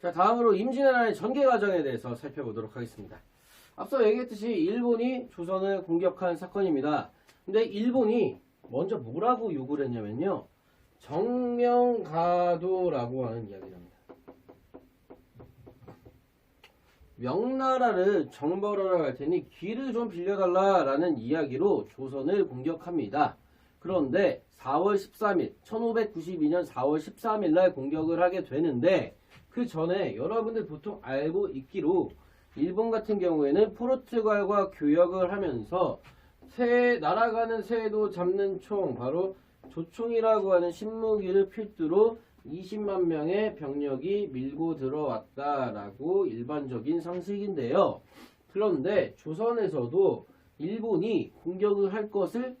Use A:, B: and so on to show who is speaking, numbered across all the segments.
A: 자, 다음으로 임진왜란의 전개 과정에 대해서 살펴보도록 하겠습니다. 앞서 얘기했듯이 일본이 조선을 공격한 사건입니다. 근데 일본이 먼저 뭐라고 요구를 했냐면요. 정명가도라고 하는 이야기를 합니다. 명나라를 정벌하러 갈 테니 길을 좀 빌려달라라는 이야기로 조선을 공격합니다. 그런데 4월 13일, 1592년 4월 13일 날 공격을 하게 되는데 그 전에 여러분들 보통 알고 있기로 일본 같은 경우에는 포르투갈과 교역을 하면서 새 날아가는 새도 잡는 총 바로 조총이라고 하는 신무기를 필두로 20만 명의 병력이 밀고 들어왔다라고 일반적인 상식인데요. 그런데 조선에서도 일본이 공격을 할 것을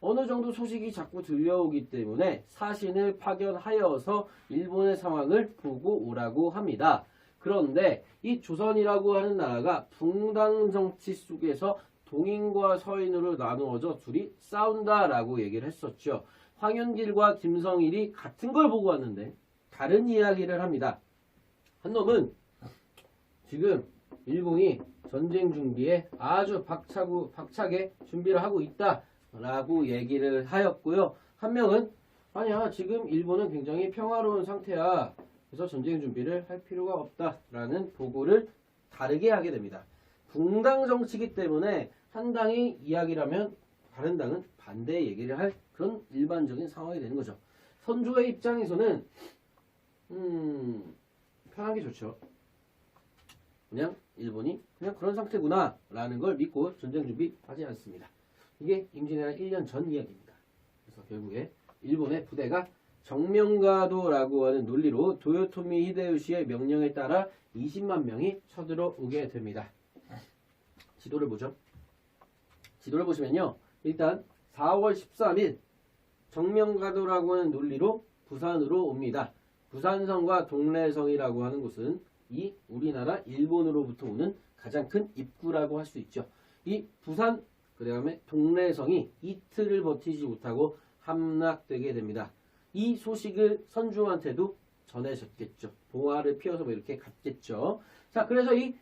A: 어느 정도 소식이 자꾸 들려오기 때문에 사신을 파견하여서 일본의 상황을 보고 오라고 합니다. 그런데 이 조선이라고 하는 나라가 붕당 정치 속에서 동인과 서인으로 나누어져 둘이 싸운다라고 얘기를 했었죠. 황윤길과 김성일이 같은 걸 보고 왔는데 다른 이야기를 합니다. 한 놈은 지금 일본이 전쟁 준비에 아주 박차고 박차게 준비를 하고 있다 라고 얘기를 하였고요. 한 명은 아니야 지금 일본은 굉장히 평화로운 상태야. 그래서 전쟁 준비를 할 필요가 없다라는 보고를 다르게 하게 됩니다. 붕당 정치기 때문에 한 당이 이야기를 하면 다른 당은 반대 얘기를 할 그런 일반적인 상황이 되는 거죠. 선조의 입장에서는 음 편한 게 좋죠. 그냥 일본이 그냥 그런 상태구나 라는 걸 믿고 전쟁 준비하지 않습니다. 이게 임진왜란 1년 전 이야기입니다. 그래서 결국에 일본의 부대가 정명가도라고 하는 논리로 도요토미 히데요시의 명령에 따라 20만 명이 쳐들어오게 됩니다. 지도를 보죠. 지도를 보시면요. 일단 4월 13일 정명가도라고 하는 논리로 부산으로 옵니다. 부산성과 동래성이라고 하는 곳은 이 우리나라 일본으로부터 오는 가장 큰 입구라고 할 수 있죠. 이 부산 그 다음에 동래성이 이틀을 버티지 못하고 함락되게 됩니다. 이 소식을 선주한테도 전해졌겠죠. 봉화를 피워서 뭐 이렇게 갔겠죠. 자, 그래서 이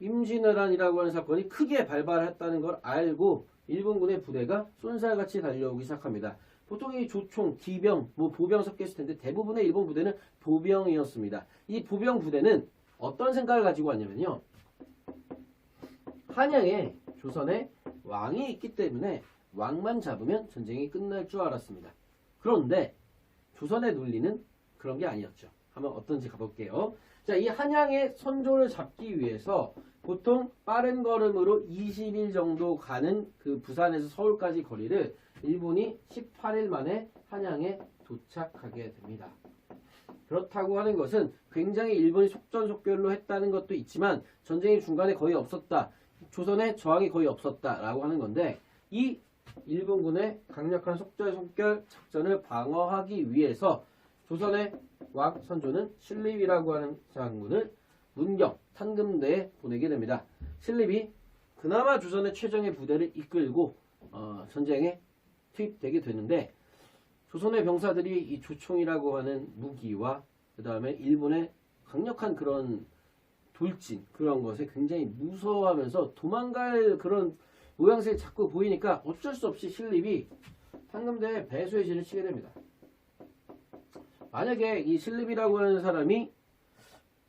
A: 임진왜란이라고 하는 사건이 크게 발발했다는 걸 알고 일본군의 부대가 쏜살같이 달려오기 시작합니다. 보통 이 조총, 기병, 뭐 보병 섞였을 텐데 대부분의 일본 부대는 보병이었습니다. 이 보병 부대는 어떤 생각을 가지고 왔냐면요. 한양에 조선에 왕이 있기 때문에 왕만 잡으면 전쟁이 끝날 줄 알았습니다. 그런데 조선의 논리는 그런 게 아니었죠. 한번 어떤지 가볼게요. 자, 이 한양의 선조를 잡기 위해서 보통 빠른 걸음으로 20일 정도 가는 그 부산에서 서울까지 거리를 일본이 18일 만에 한양에 도착하게 됩니다. 그렇다고 하는 것은 굉장히 일본이 속전속결로 했다는 것도 있지만 전쟁이 중간에 거의 없었다. 조선에 저항이 거의 없었다라고 하는 건데 이 일본군의 강력한 속전속결 작전을 방어하기 위해서 조선의 왕 선조는 신립이라고 하는 장군을 문경 탄금대에 보내게 됩니다. 신립이 그나마 조선의 최정의 부대를 이끌고 어, 전쟁에 투입되게 되는데 조선의 병사들이 이 조총이라고 하는 무기와 그 다음에 일본의 강력한 그런 돌진 그런 것에 굉장히 무서워하면서 도망갈 그런 모양새가 자꾸 보이니까 어쩔 수 없이 신립이 상금대에 배수의 진을 치게 됩니다. 만약에 이 신립이라고 하는 사람이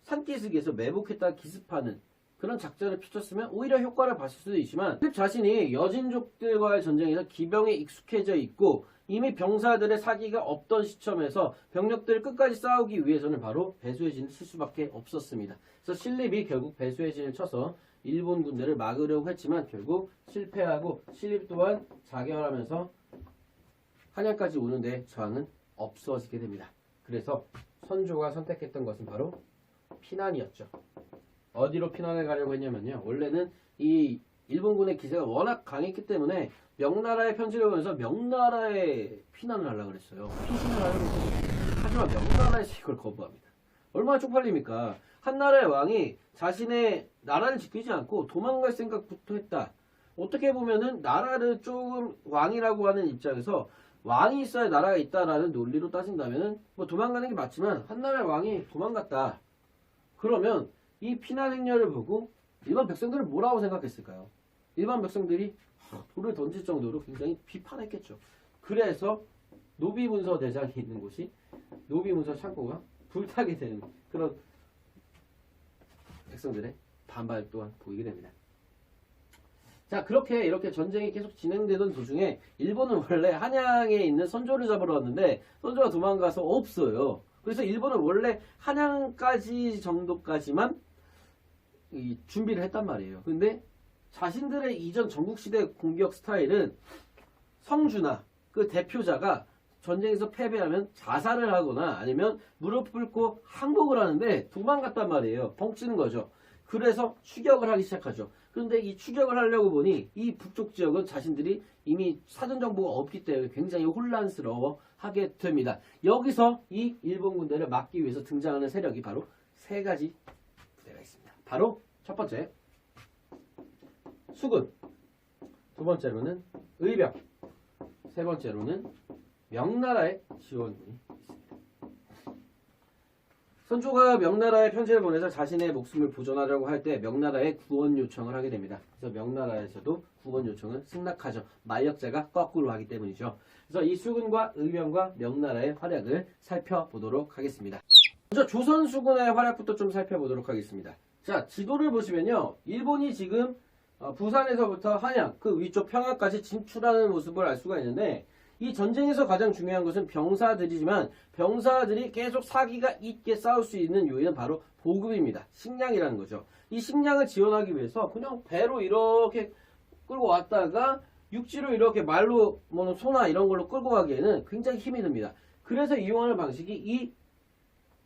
A: 산기슭에서 매복했다 기습하는 그런 작전을 펼쳤으면 오히려 효과를 봤을 수도 있지만 신립 자신이 여진족들과의 전쟁에서 기병에 익숙해져 있고 이미 병사들의 사기가 없던 시점에서 병력들을 끝까지 싸우기 위해서는 바로 배수의 진을 칠 수밖에 없었습니다. 그래서 신립이 결국 배수의 진을 쳐서 일본 군대를 막으려고 했지만 결국 실패하고 신립 또한 자결하면서 한양까지 오는데 저항은 없어지게 됩니다. 그래서 선조가 선택했던 것은 바로 피난이었죠. 어디로 피난을 가려고 했냐면요. 원래는 이 일본군의 기세가 워낙 강했기 때문에 명나라에 편지를 보내서 명나라에 피난을 하려고 그랬어요. 피신을 하려고. 하지만 명나라에서 이걸 거부합니다. 얼마나 쪽팔립니까? 한 나라의 왕이 자신의 나라를 지키지 않고 도망갈 생각부터 했다. 어떻게 보면은 나라를 조금 왕이라고 하는 입장에서 왕이 있어야 나라가 있다라는 논리로 따진다면은 뭐 도망가는 게 맞지만 한 나라의 왕이 도망갔다. 그러면 이 피난 행렬을 보고 일반 백성들은 뭐라고 생각했을까요? 일반 백성들이 하, 돌을 던질 정도로 굉장히 비판했겠죠. 그래서 노비문서 대장이 있는 곳이 노비문서 창고가 불타게 되는 그런 백성들의 반발 또한 보이게 됩니다. 자 그렇게 이렇게 전쟁이 계속 진행되던 도중에 일본은 원래 한양에 있는 선조를 잡으러 왔는데 선조가 도망가서 없어요. 그래서 일본은 원래 한양까지 정도까지만 이 준비를 했단 말이에요. 근데 자신들의 이전 전국시대 공격 스타일은 성주나 그 대표자가 전쟁에서 패배하면 자살을 하거나 아니면 무릎 꿇고 항복을 하는데 도망갔단 말이에요. 벙찌는 거죠. 그래서 추격을 하기 시작하죠. 그런데 이 추격을 하려고 보니 이 북쪽 지역은 자신들이 이미 사전 정보가 없기 때문에 굉장히 혼란스러워 하게 됩니다. 여기서 이 일본 군대를 막기 위해서 등장하는 세력이 바로 세 가지 부대가 있습니다. 바로 첫 번째 수군, 두 번째로는 의병, 세 번째로는 명나라의 지원군이 있습니다. 선조가 명나라에 편지를 보내서 자신의 목숨을 보존하려고 할 때 명나라에 구원 요청을 하게 됩니다. 그래서 명나라에서도 구원 요청을 승낙하죠. 만력자가 거꾸로 하기 때문이죠. 그래서 이 수군과 의병과 명나라의 활약을 살펴보도록 하겠습니다. 먼저 조선 수군의 활약부터 좀 살펴보도록 하겠습니다. 자, 지도를 보시면요. 일본이 지금 어, 부산에서부터 한양, 그 위쪽 평양까지 진출하는 모습을 알 수가 있는데 이 전쟁에서 가장 중요한 것은 병사들이지만 병사들이 계속 사기가 있게 싸울 수 있는 요인은 바로 보급입니다. 식량이라는 거죠. 이 식량을 지원하기 위해서 그냥 배로 이렇게 끌고 왔다가 육지로 이렇게 말로 뭐 소나 이런 걸로 끌고 가기에는 굉장히 힘이 듭니다. 그래서 이용하는 방식이 이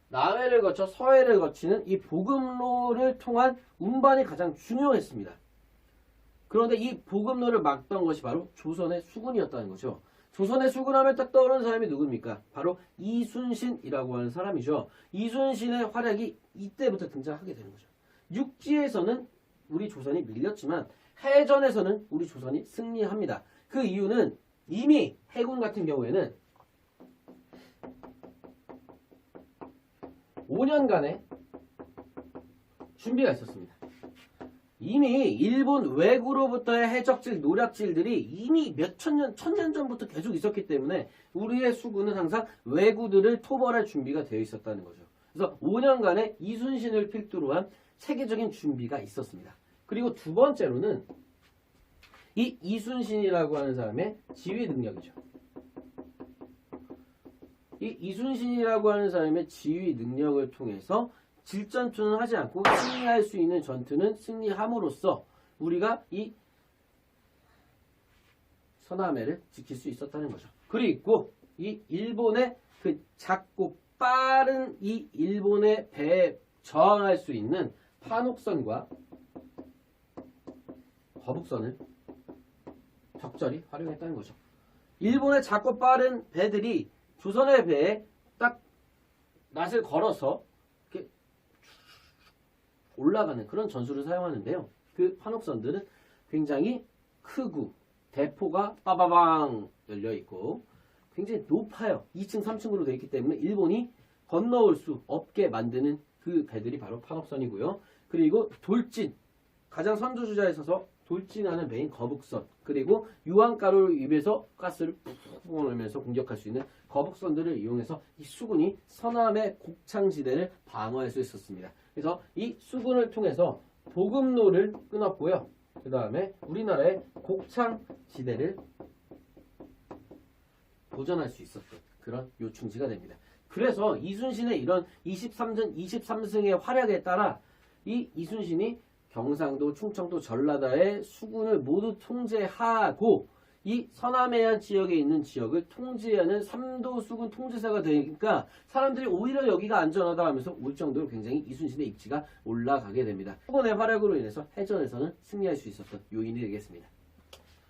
A: 남해를 거쳐 서해를 거치는 이 보급로를 통한 운반이 가장 중요했습니다. 그런데 이 보급로를 막던 것이 바로 조선의 수군이었다는 거죠. 조선의 수군하면 딱 떠오르는 사람이 누굽니까? 바로 이순신이라고 하는 사람이죠. 이순신의 활약이 이때부터 등장하게 되는 거죠. 육지에서는 우리 조선이 밀렸지만 해전에서는 우리 조선이 승리합니다. 그 이유는 이미 해군 같은 경우에는 5년간의 준비가 있었습니다. 이미 일본 외구로부터의 해적질, 노략질들이 이미 몇천 년, 천년 전부터 계속 있었기 때문에 우리의 수군은 항상 외구들을 토벌할 준비가 되어 있었다는 거죠. 그래서 5년간의 이순신을 필두로 한 체계적인 준비가 있었습니다. 그리고 두 번째로는 이 이순신이라고 하는 사람의 지휘 능력이죠. 이 이순신이라고 하는 사람의 지휘 능력을 통해서 질전투는 하지 않고 승리할 수 있는 전투는 승리함으로써 우리가 이 서남해를 지킬 수 있었다는 거죠. 그리고 이 일본의 그 작고 빠른 이 일본의 배에 저항할 수 있는 판옥선과 거북선을 적절히 활용했다는 거죠. 일본의 작고 빠른 배들이 조선의 배에 딱 낯을 걸어서 올라가는 그런 전술을 사용하는데요. 그 판옥선들은 굉장히 크고 대포가 빠바방 열려 있고 굉장히 높아요. 2층, 3층으로 되어 있기 때문에 일본이 건너올 수 없게 만드는 그 배들이 바로 판옥선이고요. 그리고 돌진 가장 선두주자에 서서 돌진하는 배인 거북선 그리고 유황가루를 입에서 가스를 푹 보내면서 공격할 수 있는 거북선들을 이용해서 이 수군이 서남의 곡창지대를 방어할 수 있었습니다. 그래서 이 수군을 통해서 보급로를 끊었고요. 그 다음에 우리나라의 곡창 지대를 보전할 수 있었던 그런 요충지가 됩니다. 그래서 이순신의 이런 23전 23승의 활약에 따라 이 이순신이 경상도, 충청도, 전라도의 수군을 모두 통제하고 이 서남해안 지역에 있는 지역을 통제하는 삼도 수군 통제사가 되니까 사람들이 오히려 여기가 안전하다 하면서 올 정도로 굉장히 이순신의 입지가 올라가게 됩니다. 수군의 활약으로 인해서 해전에서는 승리할 수 있었던 요인이 되겠습니다.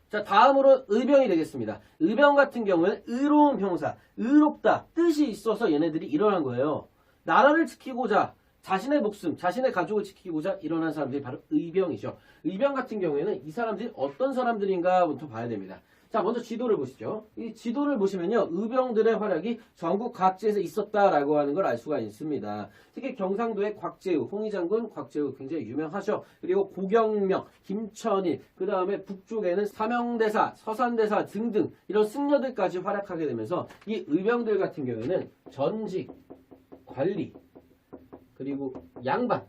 A: 자, 다음으로 의병이 되겠습니다. 의병 같은 경우는 의로운 병사, 의롭다, 뜻이 있어서 얘네들이 일어난 거예요. 나라를 지키고자 자신의 목숨, 자신의 가족을 지키고자 일어난 사람들이 바로 의병이죠. 의병 같은 경우에는 이 사람들이 어떤 사람들인가부터 봐야 됩니다. 자, 먼저 지도를 보시죠. 이 지도를 보시면요. 의병들의 활약이 전국 각지에서 있었다라고 하는 걸 알 수가 있습니다. 특히 경상도의 곽재우, 홍희 장군 곽재우 굉장히 유명하죠. 그리고 고경명, 김천일, 그 다음에 북쪽에는 사명대사, 서산대사 등등 이런 승려들까지 활약하게 되면서 이 의병들 같은 경우에는 전직, 관리, 그리고 양반들이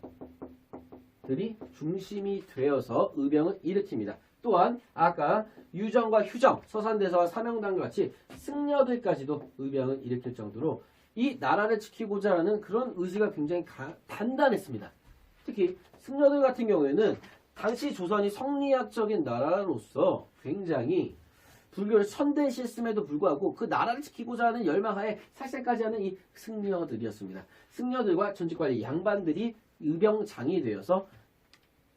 A: 중심이 되어서 의병을 일으킵니다. 또한 아까 유정과 휴정, 서산대사와 사명당과 같이 승려들까지도 의병을 일으킬 정도로 이 나라를 지키고자 하는 그런 의지가 굉장히 가- 단단했습니다. 특히 승려들 같은 경우에는 당시 조선이 성리학적인 나라로서 굉장히 불교를 선대시했음에도 불구하고 그 나라를 지키고자 하는 열망하에 살살까지 하는 이 승려들이었습니다. 승려들과 전직관리 양반들이 의병장이 되어서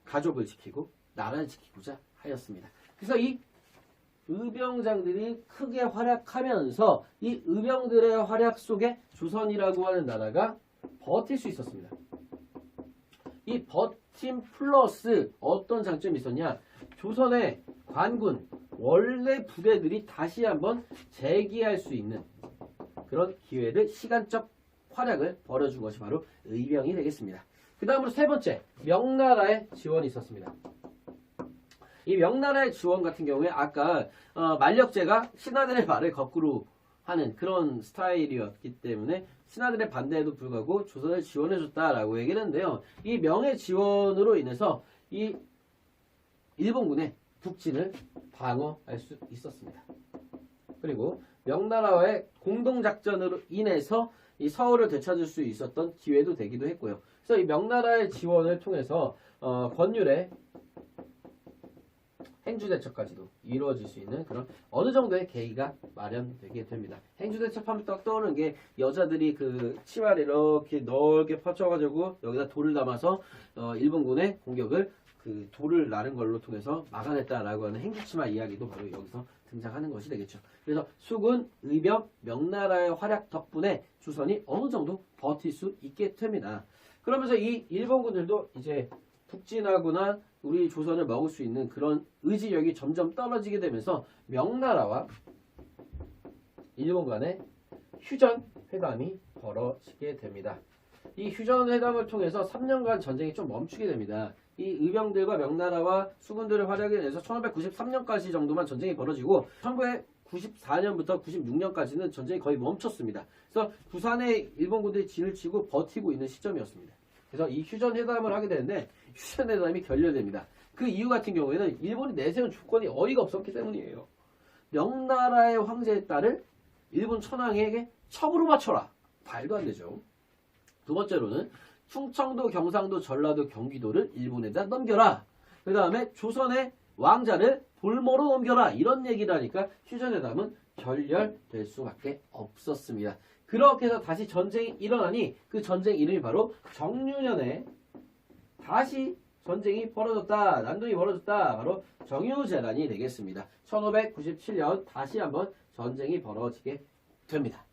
A: 가족을 지키고 나라를 지키고자 하였습니다. 그래서 이 의병장들이 크게 활약하면서 이 의병들의 활약 속에 조선이라고 하는 나라가 버틸 수 있었습니다. 이 버팀 플러스 어떤 장점이 있었냐? 조선의 관군, 원래 부대들이 다시 한번 재기할 수 있는 그런 기회를 시간적 활약을 벌여준 것이 바로 의병이 되겠습니다. 그 다음으로 세 번째, 명나라의 지원이 있었습니다. 이 명나라의 지원 같은 경우에 아까 어, 만력제가 신하들의 말을 거꾸로 하는 그런 스타일이었기 때문에 신하들의 반대에도 불구하고 조선을 지원해줬다라고 얘기를 했는데요. 이 명의 지원으로 인해서 이 일본군의 북진을 방어할 수 있었습니다. 그리고 명나라와의 공동작전으로 인해서 이 서울을 되찾을 수 있었던 기회도 되기도 했고요. 그래서 이 명나라의 지원을 통해서 어, 권율의 행주대첩까지도 이루어질 수 있는 그런 어느 정도의 계기가 마련되게 됩니다. 행주대첩 하면 딱 떠오르는 게 여자들이 그 치마를 이렇게 넓게 펼쳐가지고 여기다 돌을 담아서 어, 일본군의 공격을 그 돌을 나른 걸로 통해서 막아냈다라고 하는 행주치마 이야기도 바로 여기서 등장하는 것이 되겠죠. 그래서 수군, 의병, 명나라의 활약 덕분에 조선이 어느 정도 버틸 수 있게 됩니다. 그러면서 이 일본군들도 이제 북진하거나 우리 조선을 먹을 수 있는 그런 의지력이 점점 떨어지게 되면서 명나라와 일본 간의 휴전 회담이 벌어지게 됩니다. 이 휴전 회담을 통해서 3년간 전쟁이 좀 멈추게 됩니다. 이 의병들과 명나라와 수군들의 활약에 대해서 1593년까지 정도만 전쟁이 벌어지고 1994년부터 96년까지는 전쟁이 거의 멈췄습니다. 그래서 부산에 일본군들이 진을 치고 버티고 있는 시점이었습니다. 그래서 이 휴전 회담을 하게 되는데 휴전 회담이 결렬됩니다. 그 이유 같은 경우에는 일본이 내세운 조건이 어이가 없었기 때문이에요. 명나라의 황제의 딸을 일본 천황에게 첩으로 바쳐라. 말도 안 되죠. 두 번째로는 충청도, 경상도, 전라도, 경기도를 일본에다 넘겨라. 그 다음에 조선의 왕자를 볼모로 넘겨라. 이런 얘기를 하니까 휴전회담은 결렬될 수밖에 없었습니다. 그렇게 해서 다시 전쟁이 일어나니 그 전쟁 이름이 바로 정유년에 다시 전쟁이 벌어졌다. 난동이 벌어졌다. 바로 정유재란이 되겠습니다. 1597년 다시 한번 전쟁이 벌어지게 됩니다.